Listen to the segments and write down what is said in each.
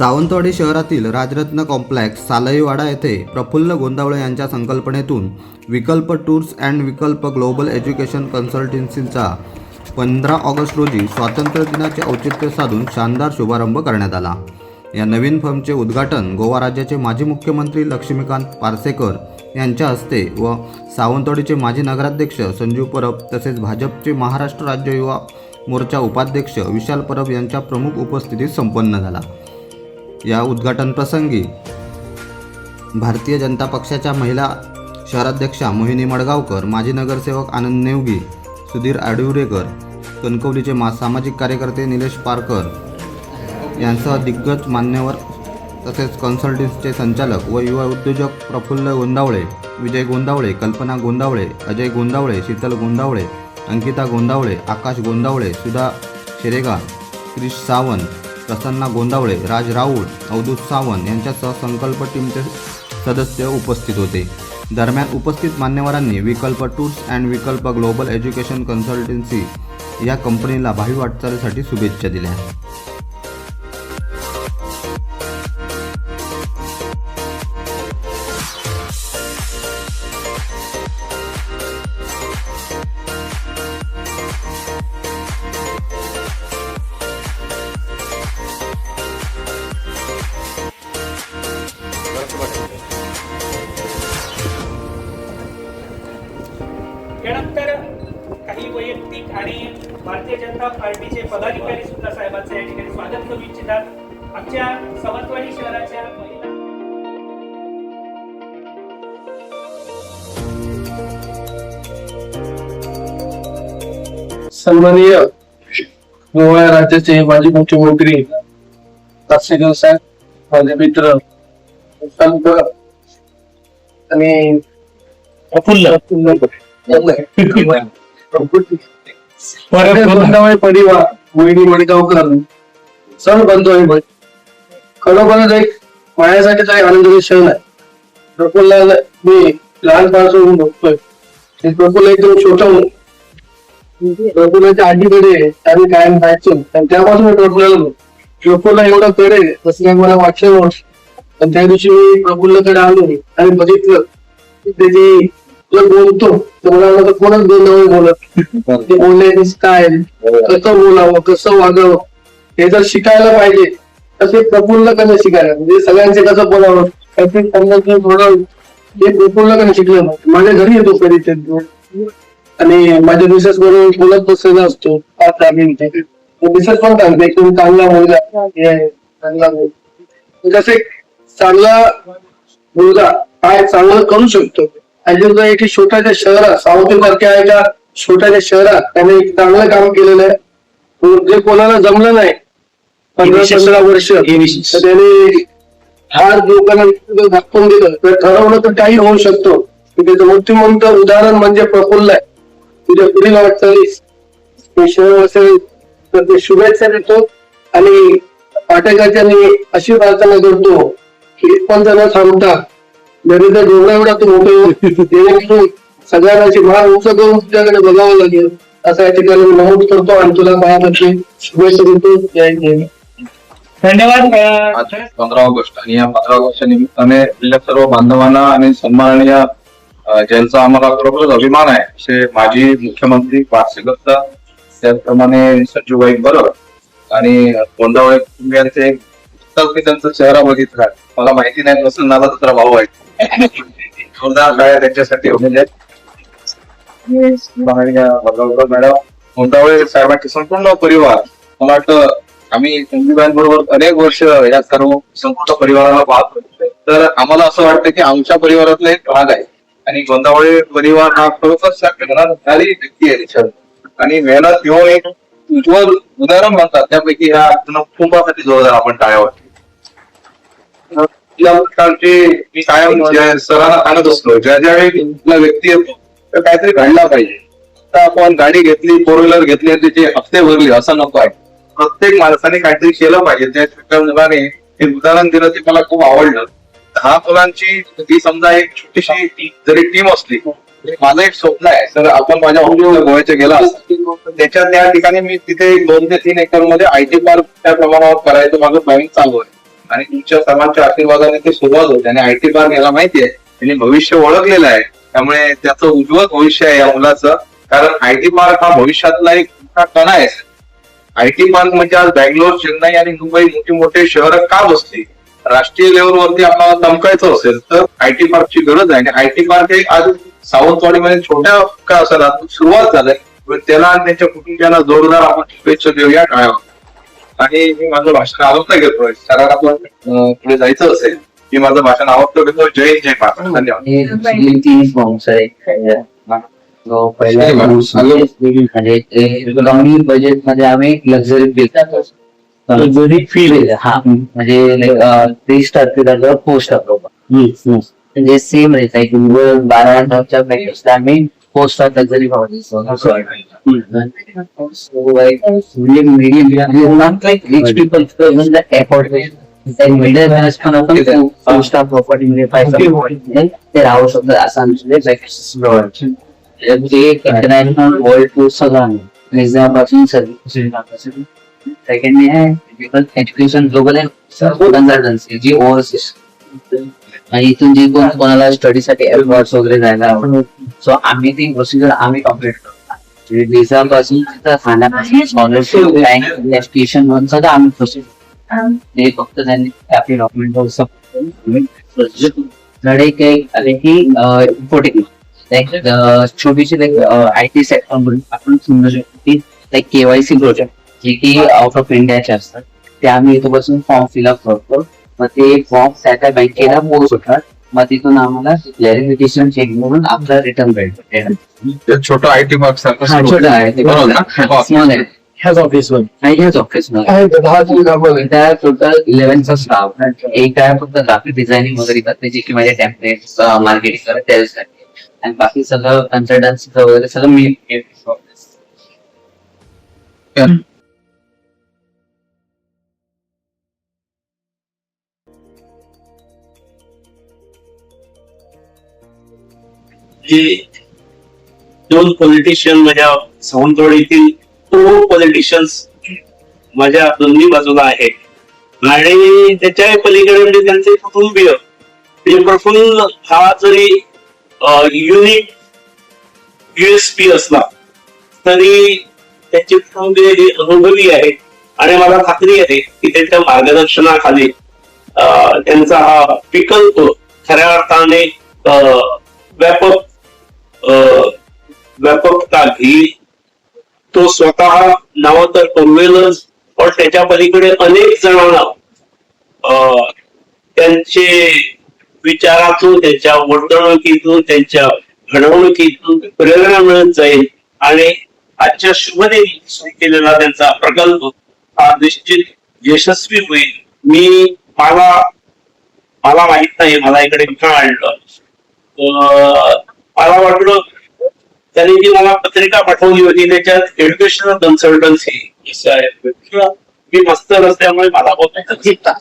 सावंतवाडी शहरातील राजरत्न कॉम्प्लेक्स सालईवाडा येथे प्रफुल्ल गोंदावळे यांच्या संकल्पनेतून Vikalp tours and Vikalp global education कन्सल्टन्सीचा पंधरा ऑगस्ट रोजी स्वातंत्र्य दिनाचे औचित्य साधून शानदार शुभारंभ करण्यात आला. या नवीन फर्मचे उद्घाटन गोवा राज्याचे माजी मुख्यमंत्री लक्ष्मीकांत पारसेकर यांच्या हस्ते व सावंतवाडीचे माजी नगराध्यक्ष संजीव परब तसेच भाजपचे महाराष्ट्र राज्य युवा मोर्चा उपाध्यक्ष विशाल परब यांच्या प्रमुख उपस्थितीत संपन्न झाला. या उद्घाटन प्रसंगी भारतीय जनता पक्षाच्या महिला शहराध्यक्षा मोहिनी मडगावकर माजी नगरसेवक आनंद नेवगी सुधीर आडिवरेकर कणकवलीचे मा सामाजिक कार्यकर्ते निलेश पारकर यांसह दिग्गज मान्यवर तसेच कन्सल्टन्सीचे संचालक व युवा उद्योजक प्रफुल्ल गोंदावळे विजय गोंदावळे कल्पना गोंदावळे अजय गोंदावळे शीतल गोंदावळे अंकिता गोंदावळे आकाश गोंदावळे सुधा शेरेगा क्रिश सावंत प्रसन्ना गोंदावळे राज राऊळ अवधूत सावंत यांच्यासह संकल्प टीमचे सदस्य उपस्थित होते. दरम्यान उपस्थित मान्यवरांनी Vikalp tours and Vikalp global education consultancy या कंपनीला भावी वाटचालीसाठी शुभेच्छा दिल्या. जनता पार्टीचे पदाधिकारी सुद्धा साहेबांचं या ठिकाणी स्वागत करू इच्छितात. आमच्या सावंतवाडी शहराच्या महिला सन्माननीय गोवा राज्याचे माजी मुख्यमंत्री काशीनाथ साहेब माझे मित्र संत आणि प्रफुल्ल. गोंदावळे परिवार मोहिनी मडगावकर सण बंधू आहे भाई खरोखरच एक माझ्यासाठीचा एक आनंदाचा क्षण आहे. प्रफुल्लाला मी लहानपणापासून बघतोय. प्रफुल्ल एकदम छोटा प्रफुल्लाच्या आजीकडे आम्ही कायम जायचो आणि त्यापासून मी प्रफुल्लाला प्रफुल्ला एवढं कडे तसं काही मला वाटलं नव्हतं. पण त्या दिवशी मी प्रफुल्लाकडे आलो आणि बघितलं त्याची जो बोलतो. तर मला वाटलं कोणच बोलणं बोलत. ते बोलण्याची स्टाईल कसं बोलावं? कसं वागावं? हे जर शिकायला पाहिजे तसे ते प्रफुल्ल कसं शिकायला. म्हणजे सगळ्यांचे कसं बोलावं? काहीतरी समजायचं थोडं हे प्रफुल्ल कसं शिकलं माझ्या घरी येतो कधी ते. आणि माझ्या मिसेस बरोबर बोलत बसलेला असतो. पाच दहा मिनिटे. मिसेस पण सांगते की चांगला मुलगा. हे आहे, चांगला मुलगा. म्हणजे कसे चांगला मुलगा काय चांगलं करू शकतो. जर एका छोट्याच्या शहरात सावंतीसारख्या एका छोट्याच्या शहरात त्याने एक चांगलं काम केलेलं आहे. जे कोणाला जमलं नाही पंधरा पंधरा वर्ष तर त्याने हार लोकांना दाखवून दिलं. तर ठरवलं तर काही होऊ शकतो. त्याचं मूर्तिमंत उदाहरण म्हणजे प्रफुल्ल आहे. तुझ्या पुढील वाटचालीस असेल तर ते शुभेच्छा देतो. आणि पाटेकरच्यांनी अशी प्रार्थना करतो की पण जण थांबता. तर डोंगरा एवढा तू मोठे हो, सगळ्यांना भार उंच करून तुझ्याकडे बघावं लागेल. असं या ठिकाणी नमूद करतो आणि तुला माझ्याकडे शुभेच्छा देतो. जय जय धन्यवाद पंधरा ऑगस्ट आणि या पंधरा ऑगस्टच्या निमित्ताने आपल्या सर्व बांधवांना आणि सन्माननीय ज्यांचा आम्हाला खरोखरच अभिमान आहे असे माजी मुख्यमंत्री पार्सेकरचा त्याचप्रमाणे संजूबाई बरोबर आणि गोंदावळे कुटुंबियांचे त्यांचा चेहरा बघितला मला माहिती नाही नसेल माझा दुसरा भाऊ आहे जोरदार काय त्यांच्यासाठी माननीय भगवकर मॅडम गोंदावळे साहेबांचे संपूर्ण परिवार मला वाटतं आम्ही संजीबाईंबरोबर अनेक वर्ष या सर्व संपूर्ण परिवाराला पाहत होतो. तर आम्हाला असं वाटतं की आमच्या परिवारातला एक भाग आहे. आणि गोंदावळे परिवार हा खरोखर व्यक्ती आहे. आणि मेहनत घेऊन एक उज्ज्वल उदाहरण म्हणतात. त्यापैकी ह्या कुटुंबासाठी जोरदार आपण टाळ्या वाटतो. प्रकारचे मी कायम ज्या सरांना सांगत असतो ज्या ज्या वेळी व्यक्ती येतो तर काहीतरी घडला पाहिजे. आता आपण गाडी घेतली फोर व्हीलर घेतली आणि त्याचे हप्ते भरले असं नको आहे. प्रत्येक माणसाने काहीतरी केलं पाहिजे. त्या छोट्या मुलाने हे उदाहरण दिलं ते मला खूप आवडलं. दहा मुलांची ही समजा एक छोटीशी जरी टीम असली तरी माझं एक स्वप्न आहे. तर आपण माझ्या गोव्याच्या गेला. तर त्याच्या त्या ठिकाणी मी तिथे दोन ते तीन एकरमध्ये आय टी पार्क त्या प्रमाणावर करायचं माझं प्लॅनिंग चालू आहे. आणि तुमच्या सर्वांच्या आशीर्वादाने ते सुरुवात होते. आणि आय टी पार्क याला माहिती आहे त्यांनी भविष्य ओळखलेलं आहे. त्यामुळे त्याचं उज्ज्वल भविष्य आहे या मुलाचं. कारण आय टी पार्क हा भविष्यातला एक मोठा कणा आहे. आय टी पार्क म्हणजे आज बँगलोर चेन्नई आणि मुंबई मोठी मोठे शहर का बसली? राष्ट्रीय लेवलवरती आपल्याला चमकायचं असेल तर आय टी पार्कची गरज आहे. आणि आय टी पार्क हे आज सावंतवाडीमध्ये छोट्या का असेल सुरुवात झालंय. त्याला आणि त्यांच्या कुटुंबियांना जोरदार आपण शुभेच्छा देऊया. काळावर आणि मी माझं भाषण आवडतं घेतोय सरांना आपण अं, पुढे जायचं असेल मी माझं भाषण आवडतं घेतो जय हिंद, जय महाराष्ट्र धन्यवाद. हे सगळे तीन फॉर्म्स आहेत तो पहिला Same. forms म्हणजे ते कमी बजेटमध्ये आम्ही लक्झरी फील लक्झरी हा. म्हणजे स्टार म्हणजे सेम रेट आहे. वर्ल्ड टूर सगळं आहे एज्युकेशन ग्लोबल कन्सल्टन्सी जी ओव्हरसीज आणि इथून जे कोण कोणाला स्टडीसाठी एअरपोर्ट्स वगैरे जायला आवडतो सो आम्ही ती प्रोसिजर आम्ही कंप्लीट करतो. स्कॉलरशिप बँक एज्युकेशन वन सगळं आम्ही ते फक्त त्यांनी आपले डॉक्युमेंट धडे काही आले की इम्पोर्टिंग लाईक छोटीशी लाईक आय टी सेक्टर म्हणून आपण समजू शकतो की लाईक केवायसी प्रोजेक्ट जे की आउट ऑफ इंडियाचे असतात. ते आम्ही इथं बसून फॉर्म फिलअप करतो. मग ते फॉर्म त्या त्या बँकेला पोच होतात मग तिथून आम्हाला क्लॅरिफिकेशन चेक म्हणून आपला रिटर्न भेटतो छोटं आय टी पार्क हा छोटा आहे ते बरोबर ना? स्मॉल आहे. ह्याच ऑफिस वर. आणि ह्याच ऑफिसमध्ये आहे ते दहा जण कामाला आहेत. त्या टोटल इलेव्हनचा स्टाफ एक आहे फक्त ग्राफिक डिझायनिंग वगैरे करते जे की माझे टेम्पलेट मार्केटिंग करत त्यासाठी आणि बाकी सगळं कन्सल्टन्सीचं वगैरे सगळं मी जे दोन पॉलिटिशियन माझ्या सावंतवाडीतील तो पॉलिटिशियन्स माझ्या दोन्ही बाजूला आहेत. आणि त्याच्या पलीकडे म्हणजे त्यांचे कुटुंबीय. म्हणजे प्रफुल्ल हा जरी युनिक युएसपी असला तरी त्याची कुटुंबीय ही अनुभवी आहेत आणि मला खात्री आहे की त्यांच्या मार्गदर्शनाखाली अं, त्यांचा हा विकल्प खऱ्या अर्थाने अं, व्यापक व्यापकता घेईल तो स्वतः नाव तर कमवेलच पण त्याच्या पलीकडे अनेक जणांना अं, त्यांचे विचारातून त्यांच्या वर्तणुकीतून त्यांच्या घडवणुकीतून प्रेरणा मिळत जाईल. आणि आजच्या शुभदेवी सुरू केलेला त्यांचा प्रकल्प हा निश्चित यशस्वी होईल. मी मला मला माहीत नाही मला इकडे का आणलं. अं, मला वाटलं त्यांनी जी मला पत्रिका पाठवली होती त्याच्यात एज्युकेशनल कन्सल्टन्सी मी मस्त नसल्यामुळे मला बोलता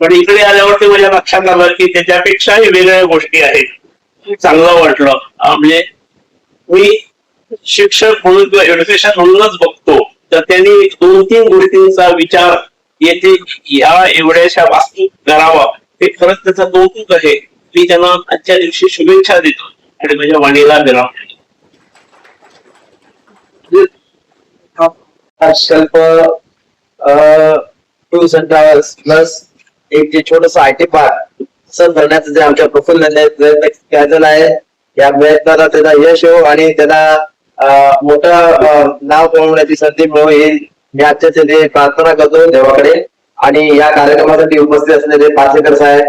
पण इकडे आल्यावर ते माझ्या लक्षात आलं की त्याच्यापेक्षाही वेगळ्या गोष्टी आहेत. चांगलं वाटलं. म्हणजे मी शिक्षक म्हणून किंवा एज्युकेशन म्हणूनच बघतो तर त्यांनी दोन तीन गोष्टींचा विचार येथे या एवढ्याशा वास्तू करावा. हे खरंच त्याचा कौतुक आहे. मी त्यांना आजच्या दिवशी शुभेच्छा देतो. आणि माझ्या वाणीला विराम देतो. हा प्लस एक जे छोटस आय टी पार्क करण्याचं जे आमच्या प्रयत्न आहे या प्रयत्नाला त्याला यश हो आणि त्याला मोठं नाव कमवण्याची संधी मिळो मी आजच्या तिथे प्रार्थना करतो देवाकडे आणि या कार्यक्रमासाठी उपस्थित असलेले पाचेकर साहेब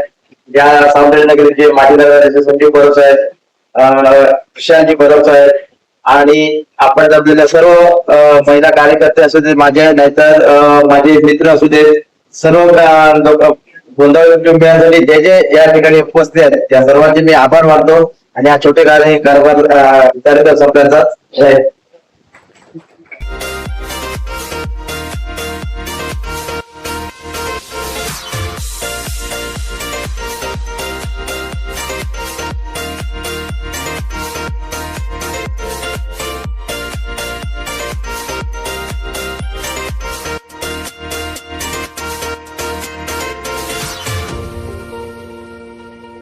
या सावंतवाडी माजी नगराचे संजीव बरोब साहेब प्रशांतजी बरोबर साहेब आणि आपण जमलेल्या सर्व महिला कार्यकर्ते असू दे माझे नाहीतर माझे मित्र असू दे सर्व गोंधळ कुटुंबियांसाठी जे जे या ठिकाणी उपस्थित आहेत त्या सर्वांचे मी आभार मानतो आणि हा छोटे कार्य कारभार अं, कार्यक्रम संपल्याचा.